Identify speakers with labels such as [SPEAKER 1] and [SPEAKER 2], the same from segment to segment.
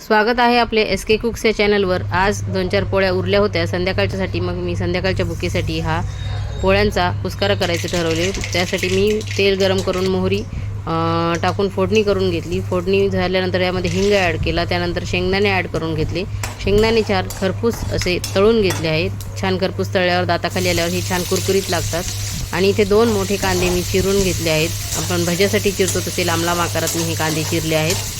[SPEAKER 1] स्वागत आहे आपले एस के कुक्स या चॅनलवर आज दोन चार पोळ्या उरल्या होत्या. संध्याकाळच्यासाठी मग मी संध्याकाळच्या बुकीसाठी हा पोळ्यांचा पुस्कारा करायचं ठरवले. त्यासाठी मी तेल गरम करून मोहरी टाकून फोडणी करून घेतली. फोडणी झाल्यानंतर यामध्ये हिंग ॲड केला. त्यानंतर शेंगदाणे ॲड करून घेतले. शेंगदाणे चार खरपूस असे तळून घेतले आहेत. छान खरपूस तळल्यावर दाताखाली आल्यावर हे छान कुरकुरीत लागतात. आणि इथे दोन मोठे कांदे मी चिरून घेतले आहेत. आपण भज्यासाठी चिरतो तसे लांब लांब आकारात मी हे कांदे चिरले आहेत.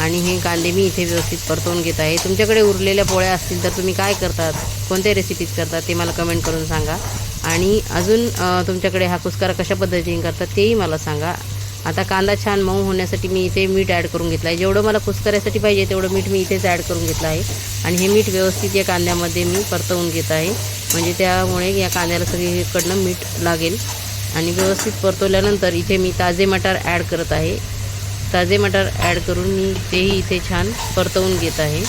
[SPEAKER 1] आणि हे कांदे मी इथे व्यवस्थित परतवून घेत आहे. तुमच्याकडे उरलेल्या पोळ्या असतील तर तुम्ही काय करतात? कोणत्या रेसिपीज करतात ते मला कमेंट करून सांगा. आणि अजून तुमच्याकडे हा कुस्कारा कशा पद्धतीने करतात तेही मला सांगा. आता कांदा छान मऊ होण्यासाठी मी इथे मीठ ॲड करून घेतलं आहे. जेवढं मला कुस्कऱ्यासाठी पाहिजे तेवढं मीठ मी इथेच ॲड करून घेतलं आहे. आणि हे मीठ व्यवस्थित या कांद्यामध्ये मी परतवून घेत आहे. म्हणजे त्यामुळे या कांद्याला सगळीकडनं मीठ लागेल. आणि व्यवस्थित परतवल्यानंतर इथे मी ताजे मटार ॲड करत आहे. ताजे मटार ॲड करून मी तेही इथे छान परतवून घेत आहे.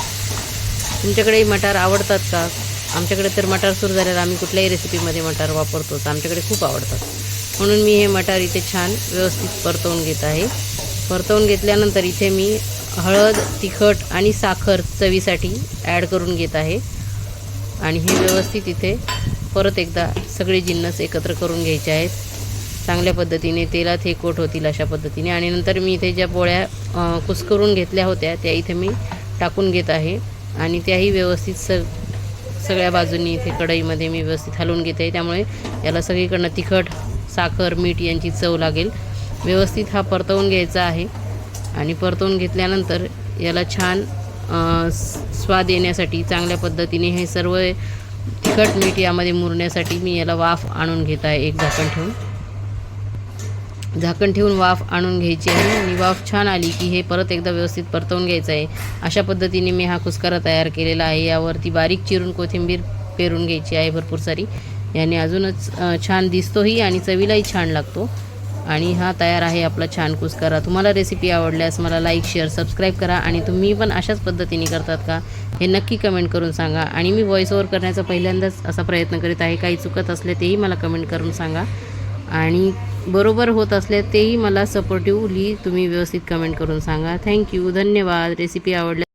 [SPEAKER 1] तुमच्याकडे मटार आवडतात का? आमच्याकडे तर मटार सुरू झाल्यावर आम्ही कुठल्याही रेसिपीमध्ये मटार वापरतोच. आमच्याकडे खूप आवडतात. म्हणून मी हे मटार इथे छान व्यवस्थित परतवून घेत आहे. परतवून घेतल्यानंतर इथे मी हळद तिखट आणि साखर चवीसाठी ॲड करून घेत आहे. आणि हे व्यवस्थित इथे परत एकदा सगळे जिन्नस एकत्र करून घ्यायचे आहेत. चांगल्या पद्धतीने तेलात हे कोट होतील अशा पद्धतीने. आणि नंतर मी इथे ज्या पोळ्या कुस्करून घेतल्या होत्या त्या इथे मी टाकून घेत आहे. आणि त्याही व्यवस्थित स सगळ्या बाजूंनी इथे कढईमध्ये मी व्यवस्थित हलवून घेते. आहे त्यामुळे याला सगळीकडनं तिखट साखर मीठ यांची चव लागेल. व्यवस्थित हा परतवून घ्यायचा आहे. आणि परतवून घेतल्यानंतर याला छान स्वाद येण्यासाठी चांगल्या पद्धतीने हे सर्व तिखट मीठ यामध्ये मुरण्यासाठी मी याला वाफ आणून घेत आहे. एक झाकण ठेवून. झाकण ठेवून वाफ आणून घ्यायची आहे. आणि वाफ छान आली की हे परत एकदा व्यवस्थित परतवून घ्यायचं आहे. अशा पद्धतीने मी हा कुस्कारा तयार केलेला आहे. यावरती बारीक चिरून कोथिंबीर पेरून घ्यायची आहे भरपूर सारी. याने अजूनच छान दिसतोही आणि चवीलाही छान लागतो. आणि हा तयार आहे आपला छान कुस्कारा. तुम्हाला रेसिपी आवडल्यास मला लाईक शेअर सबस्क्राईब करा आणि तुम्ही पण अशाच पद्धतीने करतात का हे नक्की कमेंट करून सांगा. आणि मी व्हॉइस ओव्हर करण्याचा पहिल्यांदाच असा प्रयत्न करीत आहे. काही चुकत असले तेही मला कमेंट करून सांगा. आणि बरोबर होत असले तेही मला सपोर्टिव्हली तुम्ही व्यवस्थित कमेंट करून सांगा. थँक्यू धन्यवाद. रेसिपी आवडल्या